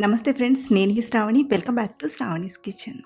నమస్తే ఫ్రెండ్స్ నేను Shravani. Welcome back to Shravani's kitchen.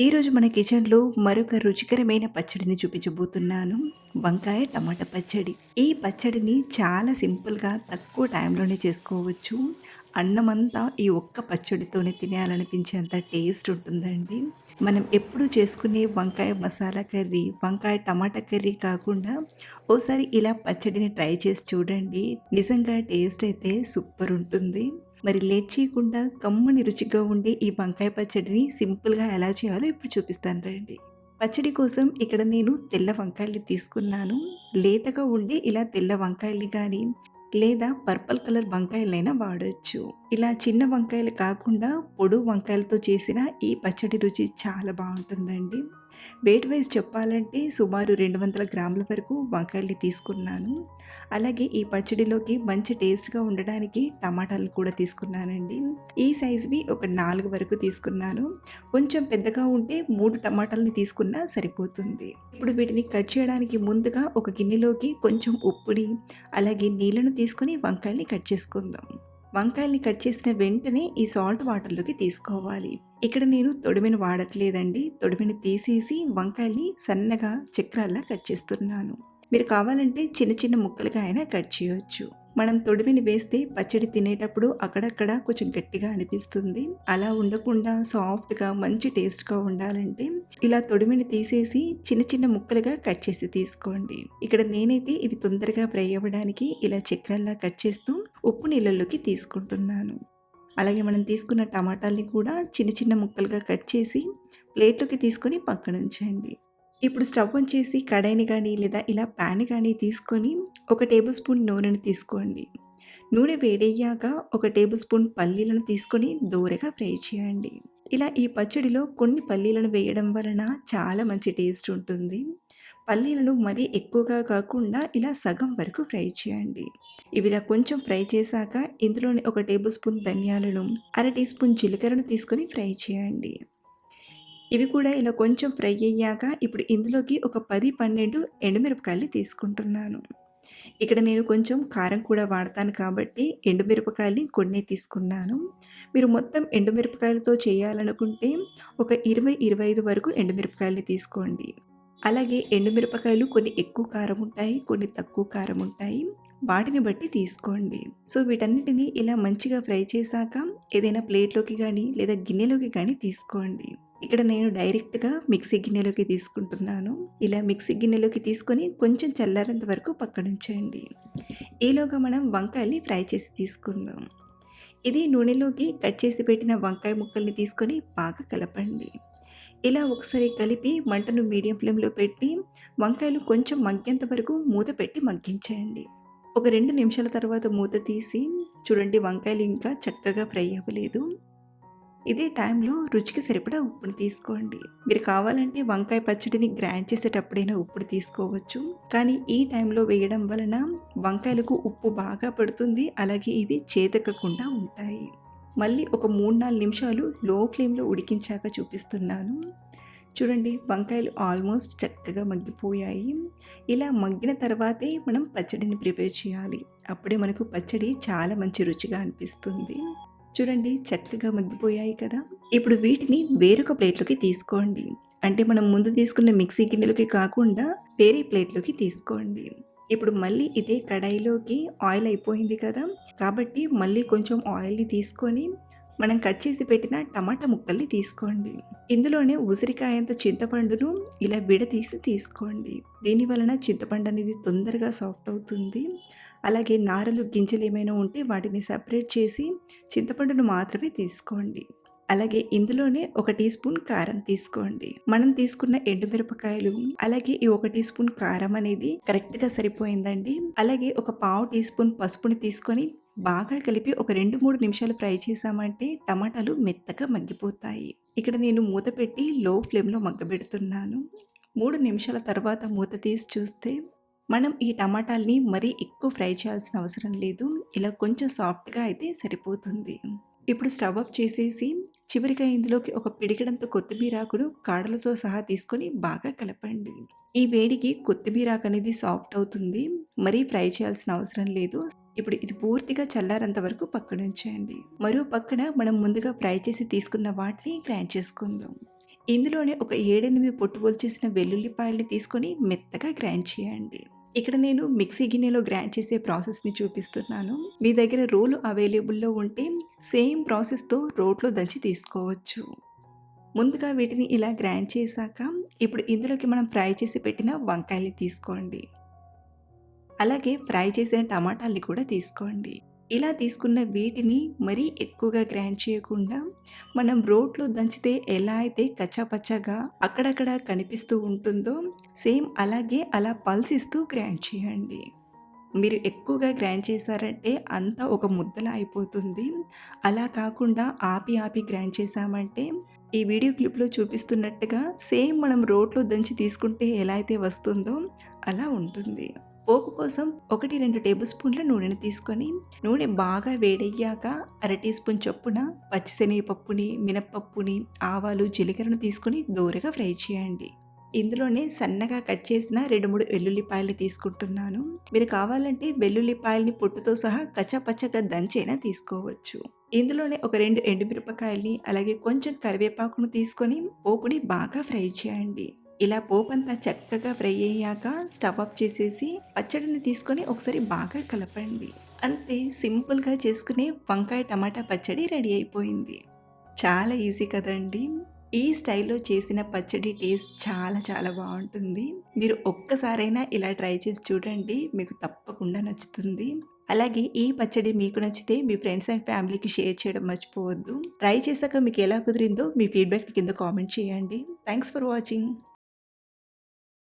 ఈరోజు మన కిచెన్లో మరొక రుచికరమైన పచ్చడిని చూపించబోతున్నాను. వంకాయ టమాటా పచ్చడి. ఈ పచ్చడిని చాలా సింపుల్గా తక్కువ టైంలోనే చేసుకోవచ్చు. అన్నమంతా ఈ ఒక్క పచ్చడితోనే తినేయాలనిపించేంత టేస్ట్ ఉంటుందండి. మనం ఎప్పుడు చేసుకునే వంకాయ మసాలా కర్రీ వంకాయ టమాటా కర్రీ కాకుండా ఓసారి ఇలా పచ్చడిని ట్రై చేసి చూడండి. నిజంగా టేస్ట్ అయితే సూపర్ ఉంటుంది. మరి లేట్ చేయకుండా కమ్మని రుచిగా ఉండే ఈ వంకాయ పచ్చడిని సింపుల్గా ఎలా చేయాలో ఇప్పుడు చూపిస్తాను రండి. పచ్చడి కోసం ఇక్కడ నేను తెల్ల వంకాయలు తీసుకున్నాను. లేతగా ఉండే ఇలా తెల్ల వంకాయలు కానీ లేదా పర్పల్ కలర్ వంకాయలైనా వాడచ్చు. ఇలా చిన్న వంకాయలు కాకుండా పొడు వంకాయలతో చేసిన ఈ పచ్చడి రుచి చాలా బాగుంటుందండి. వెయిట్ వైజ్ చెప్పాలంటే సుమారు రెండు వందల గ్రాముల వరకు వంకాయల్ని తీసుకున్నాను. అలాగే ఈ పచ్చడిలోకి మంచి టేస్ట్గా ఉండడానికి టమాటాలు కూడా తీసుకున్నానండి. ఈ సైజువి ఒక నాలుగు వరకు తీసుకున్నాను. కొంచెం పెద్దగా ఉంటే మూడు టమాటాలని తీసుకున్నా సరిపోతుంది. ఇప్పుడు వీటిని కట్ చేయడానికి ముందుగా ఒక గిన్నెలోకి కొంచెం ఉప్పుని అలాగే నీళ్ళను తీసుకొని వంకాయల్ని కట్ చేసుకుందాం. వంకాయల్ని కట్ చేసిన వెంటనే ఈ సాల్ట్ వాటర్లోకి తీసుకోవాలి. ఇక్కడ నేను తొడిమిని వాడట్లేదండి. తొడిమిని తీసేసి వంకాయల్ని సన్నగా చక్రాల్లా కట్ చేస్తున్నాను. మీరు కావాలంటే చిన్న చిన్న ముక్కలుగా అయినా కట్ చేయొచ్చు. మనం తొడిమిని వేస్తే పచ్చడి తినేటప్పుడు అక్కడక్కడ కొంచెం గట్టిగా అనిపిస్తుంది. అలా ఉండకుండా సాఫ్ట్గా మంచి టేస్ట్గా ఉండాలంటే ఇలా తొడిమిని తీసేసి చిన్న చిన్న ముక్కలుగా కట్ చేసి తీసుకోండి. ఇక్కడ నేనైతే ఇవి తొందరగా ఫ్రై అవ్వడానికి ఇలా చక్రాల్లా కట్ చేస్తూ ఉప్పు నీళ్ళలోకి తీసుకుంటున్నాను. అలాగే మనం తీసుకున్న టమాటాల్ని కూడా చిన్న చిన్న ముక్కలుగా కట్ చేసి ప్లేట్లోకి తీసుకొని పక్కన ఉంచండి ఇప్పుడు స్టవ్ ఆన్ చేసి కడాయిని కానీ లేదా ఇలా ప్యాన్ కానీ తీసుకొని ఒక టేబుల్ స్పూన్ నూనెను తీసుకోండి. నూనె వేడయ్యాక ఒక టేబుల్ స్పూన్ పల్లీలను తీసుకొని దూరగా ఫ్రై చేయండి. ఇలా ఈ పచ్చడిలో కొన్ని పల్లీలను వేయడం వలన చాలా మంచి టేస్ట్ ఉంటుంది. పల్లీలను మరీ ఎక్కువగా కాకుండా ఇలా సగం వరకు ఫ్రై చేయండి. ఇవి ఇలా కొంచెం ఫ్రై చేశాక ఇందులోని ఒక టేబుల్ స్పూన్ ధనియాలను అర టీ స్పూన్ జీలకర్రను తీసుకొని ఫ్రై చేయండి. ఇవి కూడా ఇలా కొంచెం ఫ్రై అయ్యాక ఇప్పుడు ఇందులోకి ఒక పది పన్నెండు ఎండుమిరపకాయలు తీసుకుంటున్నాను. ఇక్కడ నేను కొంచెం కారం కూడా వాడతాను కాబట్టి ఎండుమిరపకాయలని కొన్ని తీసుకున్నాను. మీరు మొత్తం ఎండుమిరపకాయలతో చేయాలనుకుంటే ఒక ఇరవై ఇరవై ఐదు వరకు ఎండుమిరపకాయలు తీసుకోండి. అలాగే ఎండుమిరపకాయలు కొన్ని ఎక్కువ కారం ఉంటాయి కొన్ని తక్కువ కారం ఉంటాయి. వాటిని బట్టి తీసుకోండి. సో వీటన్నిటిని ఇలా మంచిగా ఫ్రై చేశాక ఏదైనా ప్లేట్లోకి కానీ లేదా గిన్నెలోకి కానీ తీసుకోండి. ఇక్కడ నేను డైరెక్ట్గా మిక్సీ గిన్నెలోకి తీసుకుంటున్నాను. ఇలా మిక్సీ గిన్నెలోకి తీసుకొని కొంచెం చల్లారేంత వరకు పక్కనుంచండి ఈలోగా మనం వంకాయల్ని ఫ్రై చేసి తీసుకుందాం. ఇది నూనెలోకి కట్ చేసి పెట్టిన వంకాయ ముక్కల్ని తీసుకొని బాగా కలపండి. ఇలా ఒకసారి కలిపి మంటను మీడియం ఫ్లేమ్లో పెట్టి వంకాయలు కొంచెం మగ్గేంత వరకు మూత పెట్టి మగ్గించేయండి. ఒక రెండు నిమిషాల తర్వాత మూత తీసి చూడండి వంకాయలు ఇంకా చక్కగా ఫ్రై అవ్వలేదు. ఇదే టైంలో రుచికి సరిపడా ఉప్పుని తీసుకోండి. మీరు కావాలంటే వంకాయ పచ్చడిని గ్రైండ్ చేసేటప్పుడైనా ఉప్పుడు తీసుకోవచ్చు. కానీ ఈ టైంలో వేయడం వలన వంకాయలకు ఉప్పు బాగా పడుతుంది. అలాగే ఇవి చేతకకుండా ఉంటాయి. మళ్ళీ ఒక మూడు నాలుగు నిమిషాలు లో ఫ్లేమ్లో ఉడికించాక చూపిస్తున్నాను. చూడండి వంకాయలు ఆల్మోస్ట్ చక్కగా మగ్గిపోయాయి. ఇలా మగ్గిన తర్వాతే మనం పచ్చడిని ప్రిపేర్ చేయాలి. అప్పుడే మనకు పచ్చడి చాలా మంచి రుచిగా అనిపిస్తుంది. చూడండి చక్కగా మగ్గిపోయాయి కదా! ఇప్పుడు వీటిని వేరొక ప్లేట్లోకి తీసుకోండి. అంటే మనం ముందు తీసుకున్న మిక్సీ గిన్నెలోకి కాకుండా వేరే ప్లేట్లోకి తీసుకోండి. ఇప్పుడు మళ్ళీ ఇదే కడాయిలోకి ఆయిల్ అయిపోయింది కదా కాబట్టి మళ్ళీ కొంచెం ఆయిల్ని తీసుకొని మనం కట్ చేసి పెట్టిన టమాటా ముక్కల్ని తీసుకోండి. ఇందులోనే ఉసిరికాయంత చింతపండును ఇలా విడతీసి తీసుకోండి. దీని వలన చింతపండు అనేది తొందరగా సాఫ్ట్ అవుతుంది. అలాగే నారలు గింజలు ఏమైనా ఉంటే వాటిని సపరేట్ చేసి చింతపండును మాత్రమే తీసుకోండి. అలాగే ఇందులోనే ఒక టీ స్పూన్ కారం తీసుకోండి. మనం తీసుకున్న ఎండుమిరపకాయలు అలాగే ఈ ఒక టీ స్పూన్ కారం అనేది కరెక్ట్గా సరిపోయిందండి. అలాగే ఒక పావు టీ స్పూన్ పసుపుని తీసుకొని బాగా కలిపి ఒక రెండు మూడు నిమిషాలు ఫ్రై చేసామంటే టమాటాలు మెత్తగా మగ్గిపోతాయి. ఇక్కడ నేను మూత పెట్టి లో ఫ్లేమ్లో మగ్గబెడుతున్నాను. మూడు నిమిషాల తర్వాత మూత తీసి చూస్తే మనం ఈ టమాటాల్ని మరీ ఎక్కువ ఫ్రై చేయాల్సిన అవసరం లేదు. ఇలా కొంచెం సాఫ్ట్గా అయితే సరిపోతుంది. ఇప్పుడు స్టవ్ అప్ చేసేసి చివరిగా ఇందులోకి ఒక పిడికడంత కొత్తిమీరాకును కాడలతో సహా తీసుకొని బాగా కలపండి. ఈ వేడికి కొత్తిమీరాకు అనేది సాఫ్ట్ అవుతుంది. మరీ ఫ్రై చేయాల్సిన అవసరం లేదు. ఇప్పుడు ఇది పూర్తిగా చల్లారంత వరకు పక్కన ఉంచేయండి. మరో పక్కన మనం ముందుగా ఫ్రై చేసి తీసుకున్న వాటిని గ్రైండ్ చేసుకుందాం. ఇందులోనే ఒక ఏడెనిమిది పొట్టు చేసిన వెల్లుల్లిపాయల్ని తీసుకొని మెత్తగా గ్రైండ్ చేయండి. ఇక్కడ నేను మిక్సీ గిన్నెలో గ్రైండ్ చేసే ప్రాసెస్ని చూపిస్తున్నాను. మీ దగ్గర రోలు అవైలబుల్లో ఉంటే సేమ్ ప్రాసెస్తో రోట్లో దంచి తీసుకోవచ్చు. ముందుగా వీటిని ఇలా గ్రైండ్ చేశాక ఇప్పుడు ఇందులోకి మనం ఫ్రై చేసి పెట్టిన వంకాయలు తీసుకోండి. అలాగే ఫ్రై చేసిన టమాటాల్ని కూడా తీసుకోండి. ఇలా తీసుకున్న వీటిని మరీ ఎక్కువగా గ్రైండ్ చేయకుండా మనం రోట్లో దంచితే ఎలా అయితే కచ్చాపచ్చాగా అక్కడక్కడ కనిపిస్తూ ఉంటుందో సేమ్ అలాగే అలా పల్సిస్తూ గ్రైండ్ చేయండి. మీరు ఎక్కువగా గ్రైండ్ చేశారంటే అంతా ఒక ముద్దలా అయిపోతుంది. అలా కాకుండా ఆపి ఆపి గ్రైండ్ చేశామంటే ఈ వీడియో క్లిప్లో చూపిస్తున్నట్టుగా సేమ్ మనం రోట్లో దంచి తీసుకుంటే ఎలా అయితే వస్తుందో అలా ఉంటుంది. పోపు కోసం ఒకటి రెండు టేబుల్ స్పూన్ల నూనెని తీసుకొని నూనె బాగా వేడయ్యాక అర టీ స్పూన్ చొప్పున పచ్చిశనగపప్పుని మినప్పప్పుని ఆవాలు జీలకర్రను తీసుకొని దూరగా ఫ్రై చేయండి. ఇందులోనే సన్నగా కట్ చేసిన రెండు మూడు వెల్లుల్లిపాయలు తీసుకుంటున్నాను. మీరు కావాలంటే వెల్లుల్లిపాయల్ని పొట్టుతో సహా కచ్చపచ్చగా దంచైనా తీసుకోవచ్చు. ఇందులోనే ఒక రెండు ఎండుమిరపకాయల్ని అలాగే కొంచెం కరివేపాకును తీసుకొని పోపుని బాగా ఫ్రై చేయండి. ఇలా పోపంతా చక్కగా ఫ్రై అయ్యాక స్టవ్ ఆఫ్ చేసేసి పచ్చడిని తీసుకొని ఒకసారి బాగా కలపండి. అంతే సింపుల్గా చేసుకునే వంకాయ టమాటా పచ్చడి రెడీ అయిపోయింది. చాలా ఈజీ కదండి. ఈ స్టైల్లో చేసిన పచ్చడి టేస్ట్ చాలా చాలా బాగుంటుంది. మీరు ఒక్కసారైనా ఇలా ట్రై చేసి చూడండి. మీకు తప్పకుండా నచ్చుతుంది. అలాగే ఈ పచ్చడి మీకు నచ్చితే మీ ఫ్రెండ్స్ అండ్ ఫ్యామిలీకి షేర్ చేయడం మర్చిపోవద్దు. ట్రై చేశాక మీకు ఎలా కుదిరిందో మీ ఫీడ్బ్యాక్ కింద కామెంట్ చేయండి. Thanks for watching.